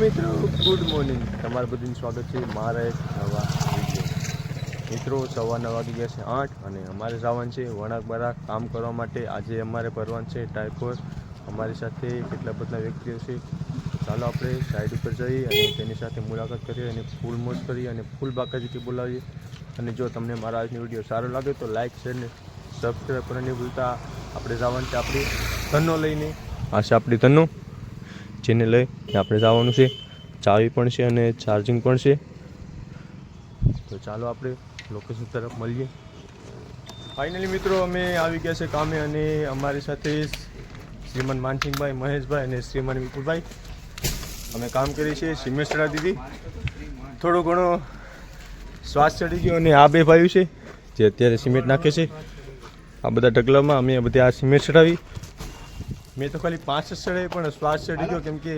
મિત્રો good morning તમારું બધું સ્વાગત છે મારા એક નવા મિત્રો, સવારના વાગી ગયા છે આઠ અને અમારે જવાનું છે વણાક બરાક કામ કરવા માટે આજે અમારે ભરવાનું છે ટાઈપર અમારી સાથે કેટલા બધા વ્યક્તિઓ છે. ચાલો આપણે સાઈડ ઉપર જઈ અને તેની સાથે મુલાકાત કરીએ અને ફૂલ મોજ કરીએ અને ફૂલ બાકાજીથી બોલાવીએ. અને જો તમને મારા આજનો વીડિયો સારો લાગે તો લાઈક શેર ને સબસ્ક્રાઈબ કરવાની ભૂલતા. આપણે જવાનું છે આપણી ધનો લઈને. આ આપણી ધનો. જેને લઈ આપણે જવાનું છે. ચાવી પણ છે અને ચાર્જિંગ પણ છે. તો ચાલો આપણે લોકેશન તરફ મળીએ. ફાઇનલી મિત્રો, અમે આવી ગયા છે કામે અને અમારી સાથે શ્રીમાન માનસિંહભાઈ, મહેશભાઈ અને શ્રીમાન વિપુલભાઈ. અમે કામ કરીએ છીએ સિમેન્ટ દીદી. થોડો ઘણો શ્વાસ ચડી ગયો અને આ બે ભાઈઓ છે, જે અત્યારે સિમેન્ટ નાખે છે. આ બધા ઢગલામાં અમે બધા આ સિમેન્ટ ચડાવી. મેં તો ખાલી પાંચ જ ચડાવી પણ શ્વાસ ચડી ગયો કેમ કે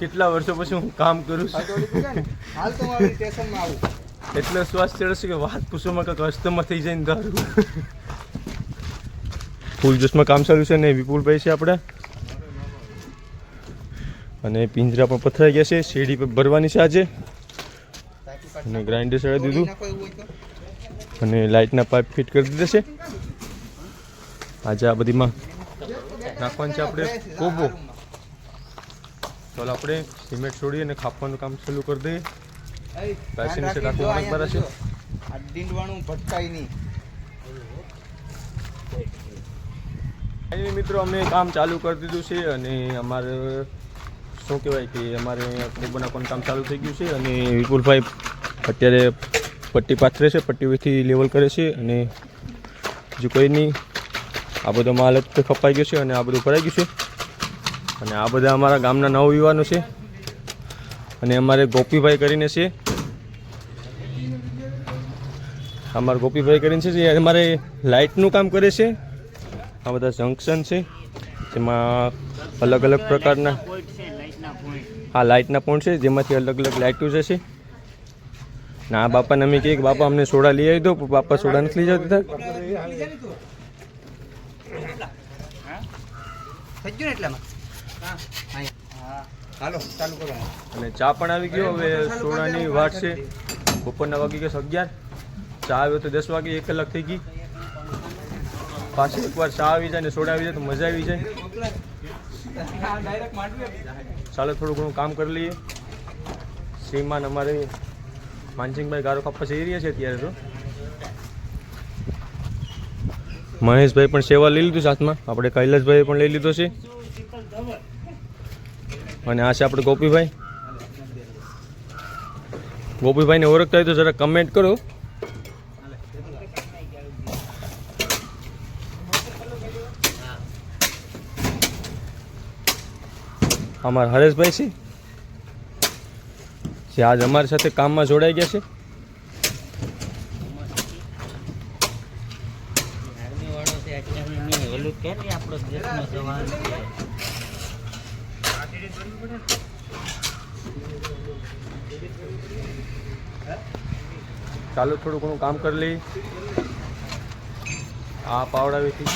કેટલા વર્ષો પછી હું કામ કરું છું. હાલ તો હું સ્ટેશનમાં આવું. એટલો શ્વાસ ચડશે કે વાત પૂછવામાં કંઈક અસ્તમાં થઈ જાય ને દારૂ. ફૂલ જોશમાં કામ ચાલુ છે ને વિપુલભાઈ છે આપણે. અને પિંજરા પણ પથરાઈ ગયા છે શેરડી પર ભરવાની છે આજે. અને ગ્રાઇન્ડર ચડાવી દીધું. અને લાઇટના પાઇપ ફિટ કરી દીધા છે. આજે આ બધીમાં નાખવાનું છે આપણે કોબો ચાલો આપણે સિમેન્ટ છોડી અને ખાપવાનું કામ ચાલુ કરી દઈએ છે જો વળાંક ભરાશે. અહીંયા જો. આ ડીંડવાણું ભટકાય નહીં મિત્રો અમે કામ ચાલુ કરી દીધું છે અને અમારે શું કહેવાય કે અમારે કોબો નાખવાનું કામ ચાલુ થઈ ગયું છે અને વિપુલભાઈ અત્યારે પટ્ટી પાથરે છે પટ્ટીથી લેવલ કરે છે અને બીજું કોઈ નહીં આ બધો માલ જ ખપાઈ ગયો છે અને આ બધું ભરાઈ ગયું છે. અને આ બધા અમારા ગામના નવ યુવાનો છે. અને અમારે ગોપીભાઈ કરીને છે. અમારા ગોપીભાઈ કરીને છે જે અમારે લાઇટનું કામ કરે છે. આ બધા જંકશન છે. જેમાં અલગ અલગ પ્રકારના હા, લાઇટના પોઈન્ટ છે, જેમાંથી અલગ અલગ લાઇટો જશે ના બાપાને અમે કહીએ કે બાપા અમને સોડા લઈ આવી દો બાપા સોડા નથી લઈ જતા. અને ચા પણ આવી ગયો, હવે સોડાની વાટ છે. બપોરના વાગી ગયા અગિયાર. ચા આવ્યો તો દસ વાગે એક કલાક થઈ ગઈ. પાછી એકવાર ચા આવી જાય ને સોડા આવી જાય તો મજા આવી જાય. ચાલો થોડું ઘણું કામ કરી લઈએ. શ્રીમાન અમારે માનસિંહભાઈ ગારો કાપવા જઈ રહ્યા છે અત્યારે તો. મહેશભાઈ પણ સેવા લઈ લીધું સાથમાં આપણે કૈલાસભાઈ પણ લઈ લીધો છે. અને આ છે આપણે ગોપીભાઈ. ગોપીભાઈને ઓળખતા હોય તો જરા કમેન્ટ કરો. અમારા હરેશભાઈ છે. જે આજ અમારી સાથે કામમાં જોડાઈ ગયા છે આર્મી વાળો છે એટલે અમે નહીં ઓલું કે ને આપણો દેશમાં જવાન ચાલો થોડું ઘણું કામ કરી લઈએ. આ પાવડાવીથી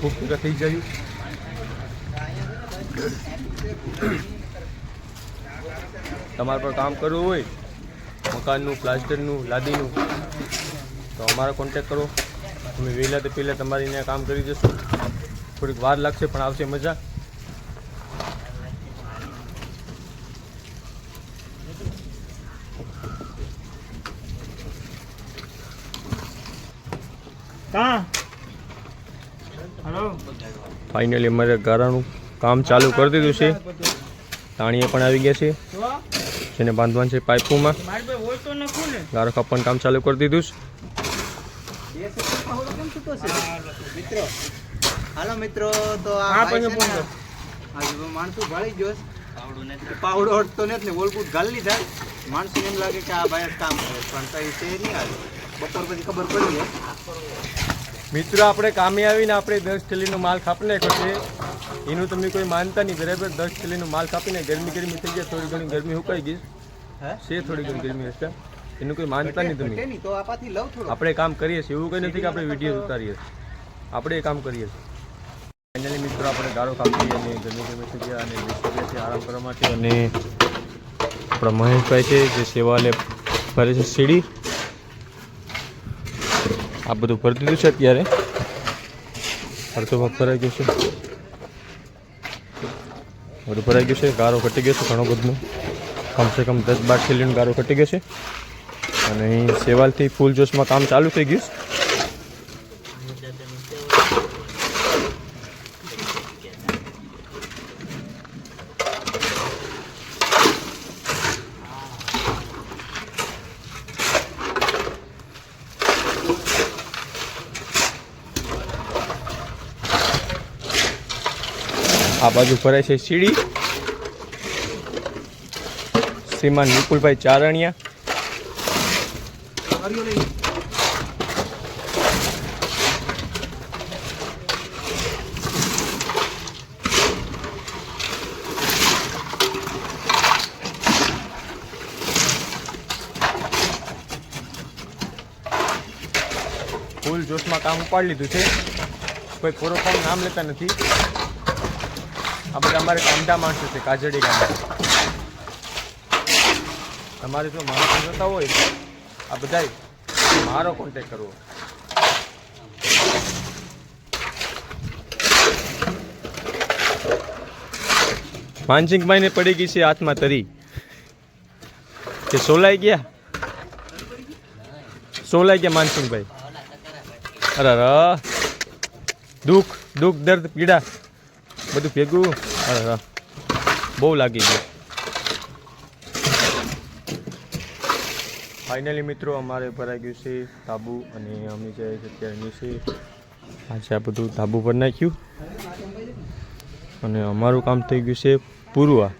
ખૂબ ભેગા થઈ જાય તમારે પર કામ કરવું હોય, મકાનનું, પ્લાસ્ટરનું, લાદીનું, તો અમારો કોન્ટેક કરો. અમે વહેલા તે પહેલાં તમારી કામ કરી જશું. થોડીક વાર લાગશે પણ આવશે મજા. ફાઇનલી અમારે ગારાનું કામ ચાલુ કરી દીધું છે. તાણીએ પણ આવી ગયા છે. જેને બાંધવાનું છે પાઇપોમાં. ગારો કાપવાનું કામ ચાલુ કરી દીધું છે. મિત્રો. હાલો મિત્રો તો આ માણસું ભાળી ગયો. પાવડો અડતો નથી ને ઓલકુટ ગાલી થાય માણસો એમ લાગે કે આ ભાઈ કામ કરે છે. પણ કઈ છે નહીં આવે બપોર પછી ખબર પડી જાય મિત્રો આપણે કામે આવીને આપણે દસ થેલીનો માલ કાપી નાખ્યો છે. એનું તમે કોઈ માનતા નહીં બરાબર? દસ થેલીનો માલ કાપીને ગરમી ગરમી થઈ જાય થોડી ઘણી ગરમી સુકાઈ ગઈ. હે? છે થોડી ઘણી ગરમી હશે. એનું કોઈ માનતા નહીં તમે. તો આપણે કામ કરીએ છીએ એવું કંઈ નથી કે આપણે વીડિયો ઉતારીએ છીએ. આપણે એ કામ કરીએ છીએ. ફાઇનલી મિત્રો, આપણે ગાળો કાપી અને ગરમી ગમે થઈ ગયા અને બેસી આરામ કરવા માટે અને આપણા મહેશભાઈ છે, જે સેવાલે ભરે છે સીડી. આ બધું ભરી દીધું છે અત્યારે. અડધો ભાગ ભરાઈ ગયો છે. બધું ભરાઈ ગયું છે. ગારો ઘટી ગયો છે ઘણો બધું. કમસે કમ દસ બાર થેલીનો ગારો ઘટી ગયો છે. અને અહીં સેવાલથી ફૂલ જોશમાં કામ ચાલુ થઈ ગયું છે. આ બાજુ ભરાય છે સીડી. શ્રીમાન વિપુલભાઈ ચારણિયા. ફૂલ જોશમાં કામ ઉપાડી લીધું છે. કોઈ પૂરો કામ નામ લેતા નથી. આ બધા અમારે કામડા માણસો છે કાજડી ગામડા. તમારે જો માણસો જોતા હોય, આ બધા મારો કોન્ટેક કરવો. માનસિંહભાઈને પડી ગઈ છે હાથમાં તરી. કે સોલાઈ ગયા? સોલાઈ ગયા માનસિંહભાઈ અરે દુઃખ દુઃખ, દર્દ, પીડા. બધું ભેગું. બહુ લાગી ગયું. ફાઇનલી મિત્રો, અમારે ભરાઈ ગયું છે તાબુ અને અમે જાય અત્યારે નીચે આજે આ બધું તાબુ પર નાખ્યું. અને અમારું કામ થઈ ગયું છે પૂરવા.